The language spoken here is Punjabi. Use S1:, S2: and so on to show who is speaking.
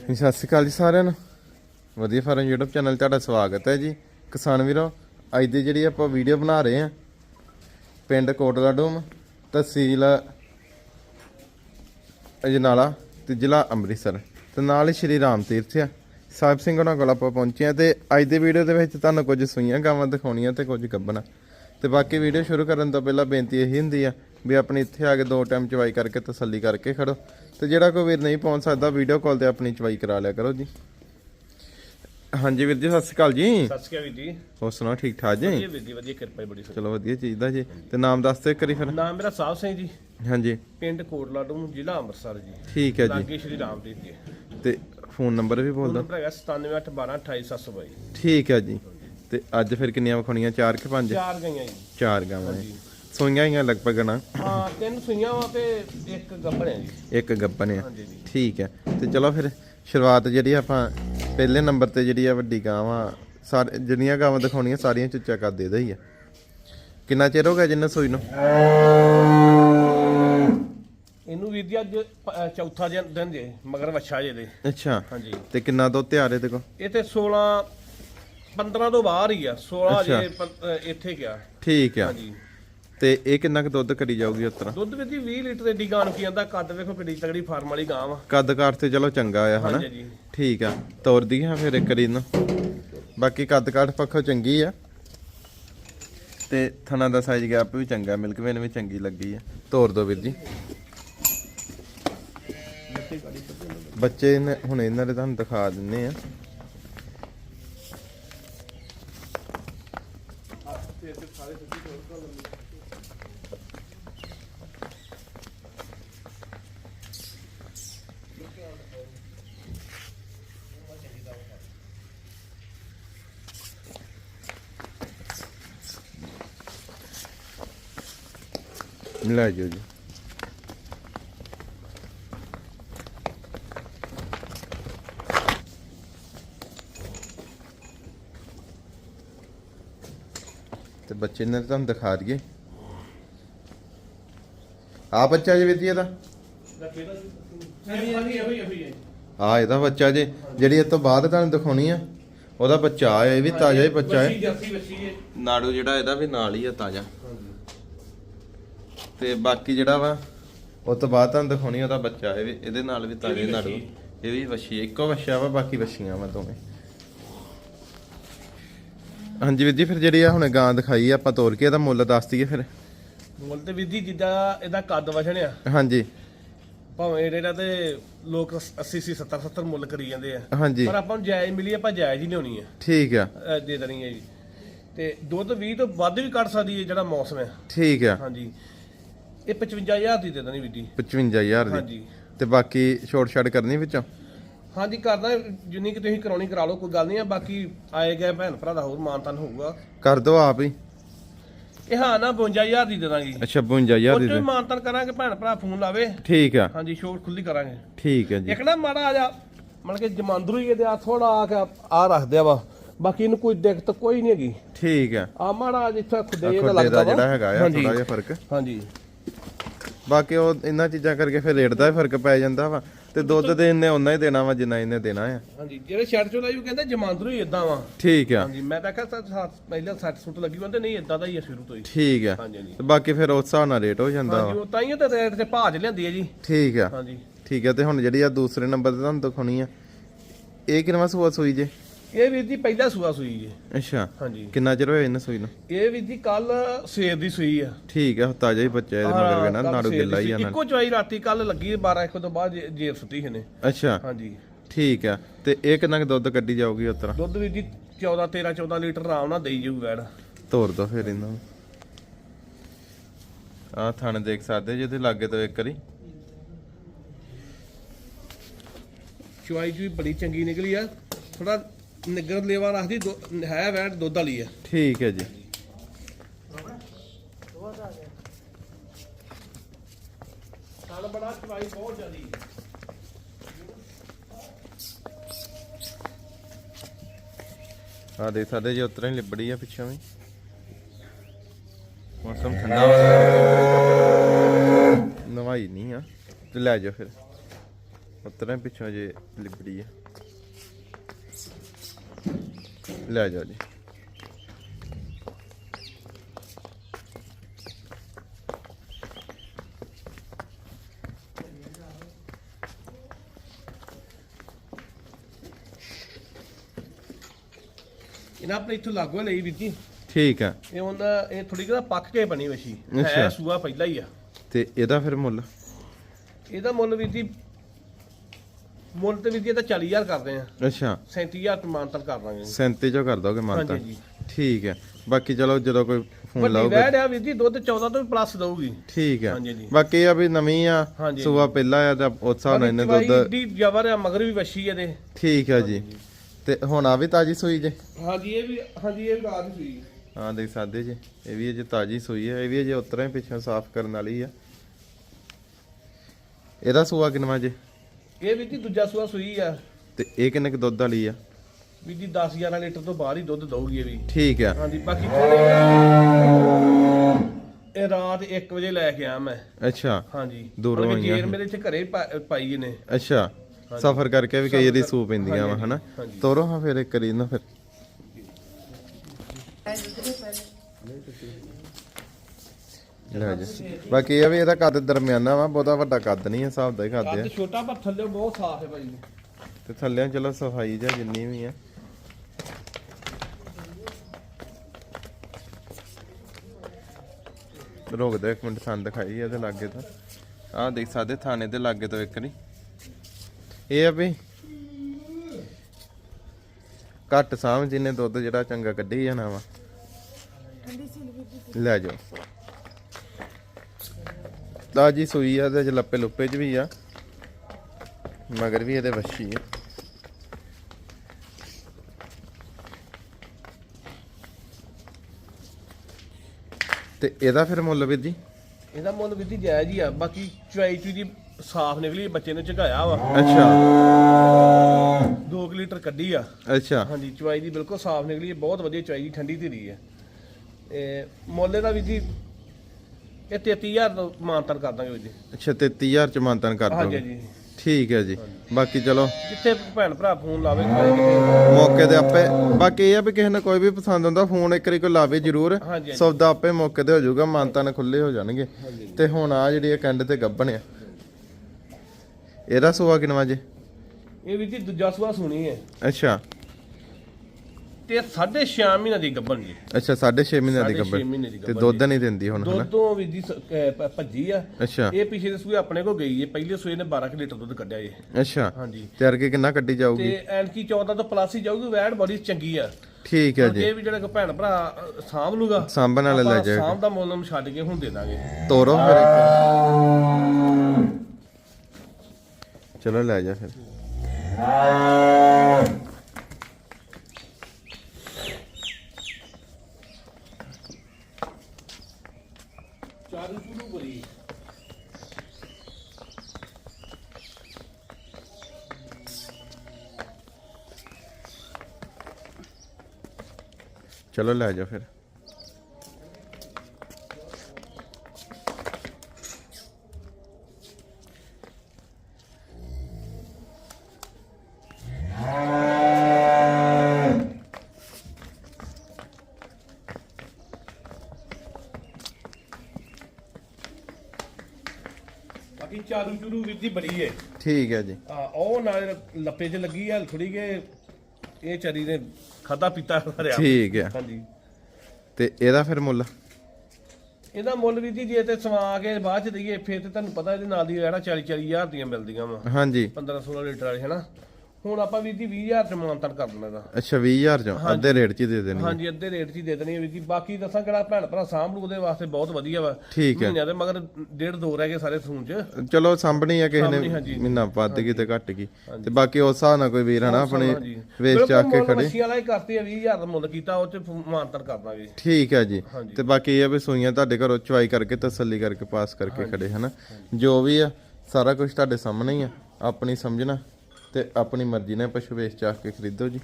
S1: ਜੀ, ਸਤਿ ਸ਼੍ਰੀ ਅਕਾਲ ਜੀ ਸਾਰਿਆਂ ਨੂੰ। ਵਧੀਆ ਫਾਰਮ YouTube ਚੈਨਲ ਤੁਹਾਡਾ ਸਵਾਗਤ ਹੈ ਜੀ। ਕਿਸਾਨ ਵੀਰੋ ਅੱਜ ਦੀ ਜਿਹੜੀ ਆਪਾਂ ਵੀਡੀਓ ਬਣਾ ਰਹੇ ਹਾਂ ਪਿੰਡ ਕੋਟਲਾ ਡੂਮ ਤਹਿਸੀਲ ਅਜਨਾਲਾ ਤੇ ਜ਼ਿਲ੍ਹਾ ਅੰਮ੍ਰਿਤਸਰ ਤੇ ਨਾਲ ਹੀ ਸ਼੍ਰੀ ਰਾਮ ਤੀਰਥ ਆ। ਸਾਹਿਬ ਸਿੰਘ ਉਹਨਾਂ ਕੋਲ ਆਪਾਂ ਪਹੁੰਚੇ ਆ ਤੇ ਅੱਜ ਦੀ ਵੀਡੀਓ ਦੇ ਵਿੱਚ ਤੁਹਾਨੂੰ ਕੁਝ ਸੂਈਆਂ ਗਾਵਾਂ ਦਿਖਾਉਣੀਆਂ ਤੇ ਕੁਝ ਗੱਬਣਾ ਤੇ ਬਾਕੀ ਵੀਡੀਓ ਸ਼ੁਰੂ ਕਰਨ ਤੋਂ ਪਹਿਲਾਂ ਬੇਨਤੀ ਇਹੀ ਹੁੰਦੀ ਆ ਵੀ ਆਪਣੀ ਇੱਥੇ ਆ ਕੇ ਦੋ ਟਾਈਮ ਚਵਾਈ ਕਰਕੇ ਤਸੱਲੀ ਕਰਕੇ ਖੜੋ। ਤੇ ਜਿਹੜਾ ਕੋਈ ਵੀਰ ਨਹੀਂ ਪਹੁੰਚ ਸਕਦਾ ਵੀਡੀਓ ਕਾਲ ਤੇ ਆਪਣੀ ਚਵਾਈ ਕਰਾ ਲਿਆ ਕਰੋ ਜੀ। ਹਾਂਜੀ ਵੀਰ ਜੀ ਸਤਿ ਸ਼੍ਰੀ ਅਕਾਲ ਜੀ।
S2: ਸਤਿ ਸ਼੍ਰੀ ਅਕਾਲ ਵੀਰ ਜੀ।
S1: ਹੋਰ ਸੁਣਾਓ ਠੀਕ ਠਾਕ ਜੀ?
S2: ਵਧੀਆ ਵੀਰ ਜੀ ਵਧੀਆ ਕਿਰਪਾ ਜੀ ਬੜੀ ਸਰ
S1: ਚਲੋ ਵਧੀਆ ਚੀਜ਼ ਦਾ ਜੀ। ਤੇ ਨਾਮ ਦੱਸ ਦਿਓ ਇੱਕ ਵਾਰੀ ਫਿਰ।
S2: ਨਾਮ ਮੇਰਾ ਸਾਹਿਬ ਸਿੰਘ ਜੀ।
S1: ਹਾਂਜੀ।
S2: ਪਿੰਡ ਕੋਟਲਾ ਡੂਮ ਜ਼ਿਲ੍ਹਾ ਅੰਮ੍ਰਿਤਸਰ ਜੀ।
S1: ਠੀਕ ਹੈ ਜੀ।
S2: ਲਾਗੇ ਸ਼੍ਰੀ ਰਾਮਦੀਪ ਜੀ।
S1: ਤੇ ਫੋਨ ਨੰਬਰ ਵੀ ਬੋਲ ਦਿਓ।
S2: ਨੰਬਰ ਹੈਗਾ 9781122722
S1: ਠੀਕ ਹੈ ਜੀ। ਤੇ ਅੱਜ ਫਿਰ ਕਿੰਨੀਆਂ ਵਿਖਾਉਣੀਆਂ? ਚਾਰ ਕਿ ਪੰਜ?
S2: ਚਾਰ ਗਈਆਂ ਜੀ।
S1: ਚਾਰ ਗਾਵਾਂ। ਜੀ ਸੋਈਆਂ ਹੀ ਲਗਭਗ ਨਾ।
S2: ਹਾਂ ਤਿੰਨ ਸੂਈਆਂ ਵਾ ਤੇ ਇੱਕ ਗੱਭਣ ਹੈ ਜੀ।
S1: ਇੱਕ ਗੱਬਨ ਆ।
S2: ਹਾਂਜੀ ਜੀ।
S1: ਠੀਕ ਹੈ। ਤੇ ਚਲੋ ਫਿਰ ਸ਼ੁਰੂਆਤ ਜਿਹੜੀ ਆਪਾਂ ਪਹਿਲੇ ਨੰਬਰ ਤੇ ਜਿਹੜੀ ਆ ਵੱਡੀ ਗਾਂ ਵਾ ਸਾਰੇ ਜਿਹੜੀਆਂ ਗਾਵਾਂ ਦਿਖਾਉਣੀਆਂ ਸਾਰੀਆਂ ਚੁੱਚਾ ਕਰ ਦੇ ਹੀ ਆ। ਕਿੰਨਾ ਚਿਰ ਹੋ ਗਿਆ ਜਿੰਨਾ ਸੋਈ ਨੂੰ?
S2: ਇਹਨੂੰ ਵੀਰ ਜੀ ਅੱਜ ਪ- ਚੌਥਾ ਦਿਨ ਦਿਨ ਜੇ ਮਗਰ ਵੱਛਾ ਜੇ ਦੇ
S1: ਅੱਛਾ।
S2: ਹਾਂਜੀ।
S1: ਤੇ ਕਿੰਨਾ ਦੁੱਧ ਤਿਆਰ ਇਹਦੇ ਕੋ
S2: ਇਹ ਤੇ 16 15 ਤੋਂ ਬਾਹਰ ਹੀ ਆ। 16
S1: ਅੱਛਾ।
S2: ਜੇ ਪੰ- ਇੱਥੇ ਗਿਆ।
S1: ਠੀਕ ਆ।
S2: ਹਾਂਜੀ।
S1: ਤੇ ਇਹ ਕਿੰਨਾ ਕੁ ਦੁੱਧ ਕਰੀ ਜਾਊਗੀ ਉਸ ਤਰ੍ਹਾਂ?
S2: ਦੁੱਧ ਜੀ 20 ਲੀਟਰ ਦੀ ਡੀ ਗਾਣ ਕੀ ਆਂਦਾ ਕੱਦ ਵੇਖੋ ਕਿੱਡੀ ਤਗੜੀ ਫਾਰਮ ਵਾਲੀ ਗਾਂ ਵਾ।
S1: ਕੱਦ ਕਾਰ ਤੇ ਚਲੋ ਚੰਗਾ ਆ ਹਨਾ?
S2: ਹਾਂਜੀ ਜੀ
S1: ਠੀਕ ਆ ਤੋਰਦੀ ਆ ਫਿਰ ਇੱਕ ਵਾਰੀ ਬਾਕੀ ਕੱਦ ਕਾਠ ਪੱਖੋਂ ਚੰਗੀ ਆ। ਤੇ ਥਣਾ ਦਾ ਸਾਈਜ਼ ਗੈਪ ਵੀ ਚੰਗਾ ਮਿਲਕ ਵੇਨ ਵੀ ਚੰਗੀ ਲੱਗੀ ਆ। ਤੋਰ ਦੋ ਵੀਰ ਜੀ। ਬੱਚੇ ਨੇ ਹੁਣ ਇਹਨਾਂ ਦੇ ਤੁਹਾਨੂੰ ਦਿਖਾ ਦਿੰਨੇ ਆ। ਲੈ ਜਾਓ ਜੀ। ਤੇ ਬੱਚੇ ਨੇ ਤੁਹਾਨੂੰ ਦਿਖਾ ਦਈਏ। ਆ ਬੱਚਾ ਜੇ ਵੀਰ ਜੀ ਇਹਦਾ ਆ ਇਹਦਾ ਬੱਚਾ ਜੇ, ਜਿਹੜੀ ਇਹ ਤੋਂ ਬਾਅਦ ਤੁਹਾਨੂੰ ਦਿਖਾਉਣੀ ਆ, ਉਹਦਾ ਬੱਚਾ ਆ, ਇਹ ਵੀ ਤਾਜ਼ਾ ਹੀ ਬੱਚਾ ਹੈ
S2: ਹੈ।
S1: ਨਾੜੂ ਜਿਹੜਾ ਇਹਦਾ ਵੀ ਨਾਲ ਹੀ ਆ, ਤਾਜ਼ਾ। ਤੇ ਬਾਕੀ ਜਿਹੜਾ ਵਾ ਉਹ ਤੋਂ ਬਾਅਦ ਤੁਹਾਨੂੰ ਦਿਖਾਉਣੀ ਉਹਦਾ ਬੱਚਾ ਇਹ ਵੀ ਇਹਦੇ ਨਾਲ ਵੀ ਨਾੜੂ
S2: ਵੱਛੀ।
S1: ਇਹ ਵੀ ਵੱਛੀ ਇੱਕੋ ਵੱਛਾ ਵਾ ਬਾਕੀ ਵੱਛੀਆਂ ਵਾ ਦੋਵੇਂ। ਹਾਂਜੀ ਵੀਰ ਜੀ ਫਿਰ ਜਿਹੜੀ ਆ ਹੁਣ ਗਾਂ ਦਿਖਾਈ ਆ ਆਪਾਂ ਤੋਰ ਕੇ ਇਹਦਾ ਮੁੱਲ ਦੱਸ ਦਈਏ ਫਿਰ।
S2: ਮੁੱਲ ਤੇ ਵਿਧੀ ਜਿੱਦਾਂ ਇਹਦਾ ਕੱਦ ਵਛਣਿਆ।
S1: ਹਾਂਜੀ।
S2: ਭਾਵੇਂ ਜਿਹੜਾ ਤੇ ਲੋਕ 80 80 70 70 ਮੁੱਲ ਕਰੀ ਜਾਂਦੇ ਆ।
S1: ਹਾਂਜੀ।
S2: ਪਰ ਆਪਾਂ ਨੂੰ ਜਾਇਜ਼ ਮਿਲੀ ਆਪਾਂ ਜਾਇਜ਼ ਹੀ ਲਿਆਉਣੀ ਆ।
S1: ਠੀਕ ਆ।
S2: ਦੇ ਦੇਣੀ ਹੈ ਜੀ। ਤੇ ਦੁੱਧ 20 ਤੋਂ ਵੱਧ ਵੀ ਕੱਢ ਸਕਦੀ ਹੈ ਜਿਹੜਾ ਮੌਸਮ ਹੈ
S1: ਠੀਕ ਆ।
S2: ਹਾਂਜੀ। ਇਹ 55000 ਦੀ ਦੇ ਦੇਣੀ ਵਿਧੀ
S1: 55000 ਦੀ?
S2: ਹਾਂਜੀ।
S1: ਤੇ ਬਾਕੀ ਛੋਟ ਛਾੜ ਕਰਨੀ ਵਿੱਚੋਂ?
S2: ਹਾਂਜੀ ਕਰਦਾ ਜਿੰਨੀ ਕਿ ਤੁਸੀਂ ਕਰਾਉਣੀ ਕਰਾ ਲਓ ਕੋਈ ਗੱਲ ਨਹੀਂ ਆ। ਬਾਕੀ ਆਏ ਗਏ ਭੈਣ ਭਰਾ ਦਾ ਹੋਰ ਮਾਨਤਾਨ ਹੋਊਗਾ।
S1: ਕਰ ਦੋ ਆਪ ਹੀ।
S2: ਇਹ ਹਾਂ ਨਾ 52000 ਦੀ ਦੇ ਦਾਂਗੇ।
S1: ਅੱਛਾ 52000
S2: ਉਹ
S1: ਦੀ ਦੇ।
S2: ਮਾਨਤਾਨ ਕਰਾਂਗੇ ਭੈਣ ਭਰਾ ਫੋਨ ਲਾਵੇ।
S1: ਠੀਕ ਆ।
S2: ਹਾਂਜੀ ਛੋਟ ਖੁੱਲੀ ਕਰਾਂਗੇ।
S1: ਠੀਕ ਆ ਜੀ।
S2: ਇੱਕ ਨਾ ਮਾੜਾ ਆ ਜਾ ਮਤਲਬ ਕਿ ਜਮਾਂਦਰੂ ਹੀ ਇਹਦੇ ਆ ਥੋੜਾ ਆ ਕੇ ਆ ਰੱਖਦੇ ਆ ਵਾ। ਬਾਕੀ ਇਹਨੂੰ ਕੋਈ ਦਿੱਕਤ ਕੋਈ ਨਹੀਂ ਹੈਗੀ।
S1: ਠੀਕ ਆ।
S2: ਆ ਮਾੜਾ ਜਿੱਥੇ ਖੁੱਡੇ ਇਹਦਾ ਲੱਗਦਾ
S1: ਜਿਹੜਾ ਹੈਗਾ ਆ ਥੋੜਾ ਜਿਹਾ ਫ਼ਰਕ।
S2: ਹਾਂਜੀ।
S1: ਬਾਕੀ ਉਹ ਇਹਨਾਂ ਚੀਜ਼ਾਂ ਕਰਕੇ ਫਿਰ ਰੇਟ ਦਾ ਵੀ ਫ਼ਰਕ ਪੈ ਜਾਂਦਾ ਵਾ ਤੇ ਦੁੱਧ ਦੇ ਇੰਨੇ ਉਹਨਾਂ ਹੀ ਦੇਣਾ ਵਾ ਜਿੰਨਾ ਇਹਨੇ ਦੇਣਾ ਆ।
S2: ਹਾਂਜੀ ਜਿਹੜੇ ਸ਼ਰਟ ਚੋਂ ਲਾਈ ਉਹ ਕਹਿੰਦੇ ਜਮਾਂਦਰੂ ਹੀ ਇਦਾਂ ਵਾ।
S1: ਠੀਕ ਆ।
S2: ਹਾਂਜੀ ਮੈਂ ਤਾਂ ਕਿਹਾ ਪਹਿਲਾਂ 60 ਸੁੱਟ ਲੱਗੀ ਕਹਿੰਦੇ ਨਹੀਂ ਇਦਾਂ ਦਾ ਹੀ ਆ ਸ਼ੁਰੂ ਤੋਂ ਹੀ।
S1: ਠੀਕ ਆ।
S2: ਹਾਂਜੀ ਹਾਂਜੀ।
S1: ਤੇ ਬਾਕੀ ਫਿਰ ਉਸ ਹਿਸਾਬ ਨਾਲ ਰੇਟ ਹੋ ਜਾਂਦਾ
S2: ਹਾਂਜੀ
S1: ਵਾ।
S2: ਉਹ ਤਾਂ ਹੀ ਤੇ ਰੇਟ ਤੇ ਭਾਜ ਲਿਆਂਦੀ ਹੈ ਜੀ।
S1: ਠੀਕ ਆ।
S2: ਹਾਂਜੀ।
S1: ਠੀਕ ਆ ਤੇ ਹੁਣ ਜਿਹੜੀ ਆ ਦੂਸਰੇ ਨੰਬਰ ਤੇ ਤੁਹਾਨੂੰ ਦਿਖਾਉਣੀ ਆ। ਇਹ ਕਿੰਨਾ ਸੂਆ ਸੂਈ ਜੇ?
S2: ਇਹ ਵੀਰ ਜੀ ਪਹਿਲਾ ਸੂਆ ਸੂਈ ਜੀ।
S1: ਅੱਛਾ।
S2: ਹਾਂਜੀ।
S1: ਕਿੰਨਾ ਚਿਰ ਹੋਇਆ ਇਹਨਾਂ ਸੂਈ ਨੂੰ?
S2: ਇਹ ਵੀਰ ਜੀ ਕੱਲ ਸਵੇਰ ਦੀ ਸੂਈ ਆ।
S1: ਠੀਕ ਆ ਤਾਜ਼ਾ ਹੀ ਬੱਚਾ ਇਹਦੇ ਮਗਰ ਵੇਣਾ
S2: ਕੱਲ੍ਹ
S1: ਨਾੜੂ ਗਿੱਲਾ ਹੀ ਆ। ਨਾਲ
S2: ਇੱਕੋ ਚਵਾਈ ਰਾਤੀ ਕੱਲ ਲੱਗੀ 12 1 ਤੋਂ ਬਾਅਦ ਜੇ- ਜੇਰ ਸੁੱਤੀ ਇਹਨੇ।
S1: ਅੱਛਾ।
S2: ਹਾਂਜੀ।
S1: ਠੀਕ ਆ ਤੇ ਇਹ ਕਿੰਨਾ ਕੁ ਦੁੱਧ ਕੱਢੀ ਜਾਊਗੀ ਉਸ ਤਰ੍ਹਾਂ?
S2: ਦੁੱਧ ਵੀਰ ਜੀ 14 13 14 ਲੀਟਰ ਆਰਾਮ ਨਾਲ ਦੇਈ ਜਾਊ ਵੈੜ
S1: ਤੋਰ ਦੋ ਫਿਰ ਇਹਨਾਂ ਨੂੰ। ਆ ਥਣ ਦੇਖ ਸਕਦੇ ਜਿਹਦੇ ਲਾਗੇ ਤੋਂ ਇੱਕ ਵਾਰੀ।
S2: ਚਵਾਈ ਜੀ ਬੜੀ ਚੰਗੀ ਨਿਕਲੀ ਆ। ਥੋੜਾ ਨਿੱਗਰ ਲੇਵਾ ਰੱਖਦੀ ਦੁ- ਹੈ ਵੈੜ ਦੁੱਧ ਵਾਲੀ ਆ।
S1: ਠੀਕ ਹੈ ਜੀ।
S2: ਸਾਲ ਬੜਾ ਚਵਾਈ ਬਹੁਤ ਜ਼ਿਆਦੀ
S1: ਆ। ਦੇਖ ਸਕਦੇ ਜੇ ਉਤਰਾਂ ਹੀ ਲਿਬੜੀ ਆ ਪਿੱਛੋਂ ਵੀ। ਮੌਸਮ ਠੰਡਾ ਵਾ ਨਵਾਈ ਨਹੀਂ ਆ। ਤੇ ਲੈ ਜਾਓ ਫਿਰ। ਉਤਰਾਂ ਪਿੱਛੋਂ ਜੇ ਲਿਬੜੀ ਆ। ਲੈ ਜਾਓ ਜੀ।
S2: ਇਹਨਾਂ ਆਪਣੇ ਇੱਥੋਂ ਲਾਗੋ ਲਈ ਵੀਰ ਜੀ।
S1: ਠੀਕ ਆ।
S2: ਇਹ ਹੁਣ ਇਹ ਥੋੜੀ ਕਿਹਦਾ ਪੱਕ ਕੇ ਬਣੀ ਵਸ਼ੀ
S1: ਅੱਛਾ।
S2: ਹੈ ਸੂਆ ਪਹਿਲਾਂ ਹੀ ਆ।
S1: ਤੇ ਇਹਦਾ ਫਿਰ ਮੁੱਲ?
S2: ਇਹਦਾ ਮੁੱਲ ਵੀਰ ਜੀ ਮੁੱਲ ਤੇ ਵੀਰ ਜੀ ਇਹਦਾ 40000 ਕਰਦੇ ਆ।
S1: ਅੱਛਾ।
S2: 37000 ਮਾਨਤਨ ਕਰ ਦਾਂਗੇ।
S1: 37 ਜੋ ਕਰ ਦੋਗੇ ਮਾਨਤਾ
S2: ਹਾਂਜੀ,
S1: ਠੀਕ ਹੈ। ਬਾਕੀ ਚਲੋ ਜਦੋਂ ਕੋਈ ਫੋਨ
S2: ਵੱਡੀ
S1: ਲਾਓਗੇ
S2: ਵੈੜ ਆ ਵੀਰ ਜੀ ਦੁੱਧ 14 ਤੋਂ ਵੀ ਪਲੱਸ ਦਊਗੀ।
S1: ਠੀਕ ਹੈ।
S2: ਹਾਂਜੀ, ਹਾਂਜੀ।
S1: ਬਾਕੀ ਇਹ ਆ ਵੀ ਨਵੀਂ ਆ
S2: ਹਾਂਜੀ,
S1: ਸੂਆ ਪਹਿਲਾਂ ਆ ਤਾਂ ਉਸ ਹਿਸਾਬ ਨਾਲ ਇਹਨੇ ਦੁੱਧ
S2: ਦੀ ਜਬਰ ਆ ਮਗਰ ਵੀ ਵਸ਼ੀ ਇਹਦੇ।
S1: ਠੀਕ ਹੈ ਜੀ। ਤੇ ਹੁਣ ਆ ਵੀ ਤਾਜੀ ਸੂਈ ਜੇ?
S2: ਹਾਂਜੀ ਇਹ ਵੀ ਹਾਂਜੀ ਇਹ ਵੀ ਰਾਤ ਹੀ ਸੂਈ।
S1: ਹਾਂ ਦੇਖ ਸਕਦੇ ਜੀ। ਇਹ ਵੀ ਅਜੇ ਤਾਜੀ ਸੂਈ ਹੈ ਇਹ ਵੀ ਅਜੇ ਉਤਰਾਂ ਹੀ ਪਿੱਛੋਂ ਸਾਫ਼ ਕਰਨ ਵਾਲੀ ਆ। ਇਹਦਾ ਸੂਆ ਕਿੰਨਾ ਜੇ?
S2: ਇਹ ਵੀਰ ਜੀ ਦੂਜਾ ਸੂਆ ਸੂਈ ਆ।
S1: ਤੇ ਇਹ ਕਿੰਨੇ ਕੁ ਦੁੱਧ ਵਾਲੀ ਆ?
S2: ਵੀਰ ਜੀ 10 11 ਲੀਟਰ ਤੋਂ ਬਾਹਰ ਹੀ ਦੁੱਧ ਦਊਗੀ ਇਹ ਵੀ।
S1: ਠੀਕ ਆ।
S2: ਹਾਂਜੀ ਬਾਕੀ ਇਹ ਰਾਤ 1 ਵਜੇ ਲੈ ਕੇ ਆ ਮੈਂ।
S1: ਅੱਛਾ।
S2: ਹਾਂਜੀ।
S1: ਦੂਰੋਂ ਆਈਆਂ
S2: ਜੇਰ ਮੇਰੇ ਇੱਥੇ ਘਰੇ ਪਾਈ ਨੇ।
S1: ਅੱਛਾ। ਸਫ਼ਰ ਕਰਕੇ ਵੀ ਕਈ ਵਾਰੀ ਸੂ ਪੈਂਦੀਆਂ ਵਾ ਹਨਾ। ਤੋਰੋ ਹਾਂ ਫਿਰ ਇੱਕ ਵਾਰੀ ਨਾ ਫਿਰ। ਲੈ ਜੀ। ਬਾਕੀ ਇਹ ਆ ਵੀ ਇਹਦਾ ਕੱਦ ਦਰਮਿਆਨਾ ਵਾ ਬਹੁਤਾ ਵੱਡਾ ਕੱਦ ਨਹੀਂ ਹੈ ਹਿਸਾਬ ਦਾ ਹੀ ਕੱਦ
S2: ਕੱਦ
S1: ਆ
S2: ਛੋਟਾ ਪਰ ਥੱਲੇ ਬਹੁਤ ਸਾਫ਼ ਹੈ ਭਾਈ।
S1: ਤੇ ਥੱਲੇ ਚਲੋ ਸਫ਼ਾਈ ਜਾਂ ਜਿੰਨੀ ਵੀ ਆ। ਰੋਕ ਦੇ ਇੱਕ ਮਿੰਟ ਸੰਦ ਦਿਖਾਈ ਇਹਦੇ ਲਾਗੇ ਤੋਂ। ਆਹ ਦੇਖ ਸਕਦੇ ਥਾਣੇ ਦੇ ਲਾਗੇ ਤੋਂ ਇੱਕ ਨਹੀਂ ਇਹ ਆ ਵੀ ਘੱਟ ਸਾਂਭ ਜਿੰਨੇ ਦੁੱਧ ਜਿਹੜਾ ਚੰਗਾ ਕੱਢੀ ਜਾਣਾ ਵਾ। ਲੈ ਜਾਓ। ਤਾਜੀ ਸੂਈ ਆ ਤੇ ਲੱਪੇ ਲੁੱਪੇ ਚ ਵੀ ਆ। ਮਗਰ ਵੀ ਇਹਦੇ ਵੱਛੀ ਹੈ ਤੇ ਇਹਦਾ ਫਿਰ ਮੁੱਲ ਵੀਰ ਜੀ?
S2: ਇਹਦਾ ਮੁੱਲ ਵੀ ਜਾਇਜ਼ ਹੀ ਆ। ਬਾਕੀ ਚੁਆਈ ਚੁਈ ਦੀ ਸਾਫ਼ ਨਿਕਲੀ ਬੱਚੇ ਨੇ ਝਗਾਇਆ ਵਾ।
S1: ਅੱਛਾ।
S2: 2 ਲੀਟਰ ਕੱਢੀ ਆ।
S1: ਅੱਛਾ।
S2: ਹਾਂਜੀ ਚੁਆਈ ਦੀ ਬਿਲਕੁਲ ਸਾਫ਼ ਨਿਕਲੀ ਬਹੁਤ ਵਧੀਆ ਚੁਆਈ ਦੀ ਠੰਡੀ ਧੀਰੀ ਹੈ ਇਹ ਮੁੱਲ ਦਾ ਵੀ ਜੀ ਇਹ 33000 ਤੋਂ ਮਾਨਤਨ ਕਰ ਦਾਂਗੇ ਵੀਰ ਜੀ।
S1: ਅੱਛਾ 33000 ਚ ਮਾਨਤਨ ਕਰ
S2: ਹਾਂਜੀ
S1: ਦੋਗੇ?
S2: ਜੀ
S1: ਠੀਕ ਹੈ ਜੀ। ਬਾਕੀ ਚਲੋ।
S2: ਜਿੱਥੇ ਭੈਣ ਭਰਾ ਫੋਨ ਲਾਵੇ ਕੋਈ ਕਿਤੇ।
S1: ਮੌਕੇ ਤੇ ਆਪੇ ਬਾਕੀ ਇਹ ਆ ਵੀ ਕਿਸੇ ਨੂੰ ਕੋਈ ਵੀ ਪਸੰਦ ਹੁੰਦਾ ਫੋਨ ਇੱਕ ਵਾਰੀ ਕੋਈ ਲਾਵੇ ਜ਼ਰੂਰ।
S2: ਹਾਂਜੀ, ਹਾਂਜੀ।
S1: ਸੌਦਾ ਆਪੇ ਮੌਕੇ ਤੇ ਹੋ ਜਾਊਗਾ ਮਾਨਤਨ ਖੁੱਲੇ ਹੋ ਜਾਣਗੇ। ਤੇ ਹੁਣ ਆ ਜਿਹੜੀ ਇਹ ਕੰਡ ਤੇ ਗੱਬਣ ਆ। ਇਹਦਾ ਸੂਆ ਕਿਨਵਾ ਜੇ?
S2: ਇਹ ਵੀ ਜੀ ਦੂਜਾ ਸੂਆ ਸੁਣੀ ਹੈ।
S1: ਅੱਛਾ।
S2: ਤੇ 6.5 ਮਹੀਨੇ ਦੀ ਗੱਭਣ ਜੀ।
S1: ਅੱਛਾ 6.5 ਮਹੀਨਿਆਂ ਦੀ
S2: ਸਾਢੇ ਛੇ
S1: ਗੱਬਣ
S2: ਮਹੀਨੇ ਦੀ
S1: ਤੇ
S2: ਗੱਭਣ
S1: ਦੁੱਧ ਨਹੀਂ ਦਿੰਦੀ ਹੁਣ ਹਨਾ?
S2: ਦੁੱਧ ਵੀ ਜੀ ਸ- ਅਹ ਭ- ਭੱਜੀ ਆ।
S1: ਅੱਛਾ।
S2: ਇਹ ਪਿਛਲੇ ਸੂਏ ਆਪਣੇ ਕੋ ਗਈ ਹੈ ਪਹਿਲੇ ਸੂਏ ਨੇ 12 ਕਿ ਲੀਟਰ ਦੁੱਧ ਕੱਢਿਆ ਇਹ
S1: ਅੱਛਾ।
S2: ਹਾਂਜੀ।
S1: ਤੇ ਅਰਗੇ ਕਿੰਨਾ ਕੱਢੀ ਜਾਊਗੀ?
S2: ਤੇ ਐਨਕੀ 14 ਤੋਂ ਪਲੱਸ ਹੀ ਜਾਊਗੀ ਵੈੜ ਬੜੀ ਚੰਗੀ ਆ।
S1: ਠੀਕ ਹੈ ਜੀ।
S2: ਇਹ ਵੀ ਜਿਹੜਾ ਕੋ ਭੈਣ ਭਰਾ ਸਾਂਭ ਲੂਗਾ
S1: ਸਾਂਭਣ ਵਾਲੇ ਲੈ ਜਾਏਗਾ
S2: ਸਾਂਭ ਦਾ ਮੁੱਲ ਨੂੰ ਛੱਡ ਕੇ ਹੁਣ ਦੇ ਦਾਂਗੇ।
S1: ਤੋਰੋ ਫਿਰ ਇੱਕ। ਚਲੋ ਲੈ ਜਾ ਫਿਰ
S2: ਚਾਰੂ ਚੂਰੂ ਬਰੀ
S1: ਚਲੋ ਲੈ ਜਾ ਫਿਰ।
S2: ਬਾਕੀ ਚਾਰੂ ਚੂਰੂ ਵੀਰ ਦੀ ਬੜੀ ਹੈ
S1: ਠੀਕ ਹੈ ਜੀ।
S2: ਆ ਉਹ ਨਾਲ ਲੱਪੇ 'ਚ ਲੱਗੀ ਆ ਥੋੜੀ ਕੇ ਇਹ ਚਰੀ ਨੇ ਖਾਦਾ ਪੀਤਾ ਹਰਿਆ
S1: ਠੀਕ ਹੈ।
S2: ਹਾਂਜੀ।
S1: ਤੇ ਇਹਦਾ ਫਿਰ ਮੁੱਲ?
S2: ਇਹਦਾ ਮੁੱਲ ਵੀ ਜੀ ਜੇ ਤੇ ਸਵਾ ਕੇ ਬਾਅਦ ਚ ਦਈਏ ਫਿਰ ਤੇ ਤੁਹਾਨੂੰ ਪਤਾ ਇਹਦੇ ਨਾਲ ਦੀ ਰਹਿਣਾ 40 40 ਹਜ਼ਾਰ ਦੀਆਂ ਮਿਲਦੀਆਂ ਵਾ।
S1: ਹਾਂਜੀ।
S2: 15 16 ਲੀਟਰ ਵਾਲੀ ਹੈਨਾ? ਹੁਣ ਆਪਾਂ ਵੀ ਜੀ 20000 ਚ ਮਾਨਤਨ ਕਰ ਦੇਣਾ ਇਹਦਾ
S1: ਅੱਛਾ 20000 ਚੋਂ? ਅੱਧੇ ਰੇਟ 'ਚ ਹੀ ਦੇ ਦੇਣੀ
S2: ਹਾਂਜੀ ਅੱਧੇ ਰੇਟ 'ਚ ਹੀ ਦੇ ਦੇਣੀ ਹੈ ਵੀ ਜੀ। ਬਾਕੀ ਦੱਸਾਂ ਕਿਹੜਾ ਭੈਣ ਭਰਾ ਸਾਂਭ ਲੂ ਉਹਦੇ ਵਾਸਤੇ ਬਹੁਤ ਵਧੀਆ ਵਾ।
S1: ਠੀਕ ਹੈ।
S2: ਮਹੀਨਿਆਂ ਦੇ ਮਗਰ ਡੇਢ ਦੋ ਰਹਿ ਗਏ ਸਾਰੇ ਸੂਨ 'ਚ।
S1: ਚਲੋ ਸਾਂਭਣੀ ਆ ਕਿਸੇ ਨੇ। ਮਹੀਨਾ ਵੱਧ ਗਈ ਤੇ ਘੱਟ ਗਈ। ਤੇ ਬਾਕੀ ਉਸ ਹਿਸਾਬ ਨਾਲ ਕੋਈ ਵੀਰ ਹਨਾ ਆਪਣੇ। ਵੇਚ ਚੱਕ ਕੇ ਖੜੇ।
S2: ਮੱਛੀ ਵਾਲਾ ਹੀ ਕਰਤੀ ਹੈ 20000 ਦਾ ਮੁੱਲ ਕੀਤਾ ਉਹ 'ਚ ਮਾਨਤਨ ਕਰ ਦਾਂਗੇ।
S1: ਠੀਕ ਹੈ ਜੀ। ਤੇ ਬਾਕੀ ਇਹ ਆ ਵੀ ਸੂਈਆਂ ਤੁਹਾਡੇ ਘਰੋਂ ਚੁਆਈ ਕਰਕੇ ਤਸੱਲੀ ਕਰਕੇ ਪਾਸ ਕਰਕੇ ਖੜੇ ਹਨਾ। ਜੋ ਵੀ ਆ ਸਾਰਾ ਕੁਝ ਤੁਹਾਡੇ ਸਾਹਮਣੇ ਹੀ ਆ। ਆਪਣੀ ਸਮਝਣਾ ਤੇ ਆਪਣੀ ਮਰਜ਼ੀ ਨਾਲ ਪਸ਼ੂ ਵੇਚ ਚਾਹ ਕੇ ਖਰੀਦੋ ਜੀ।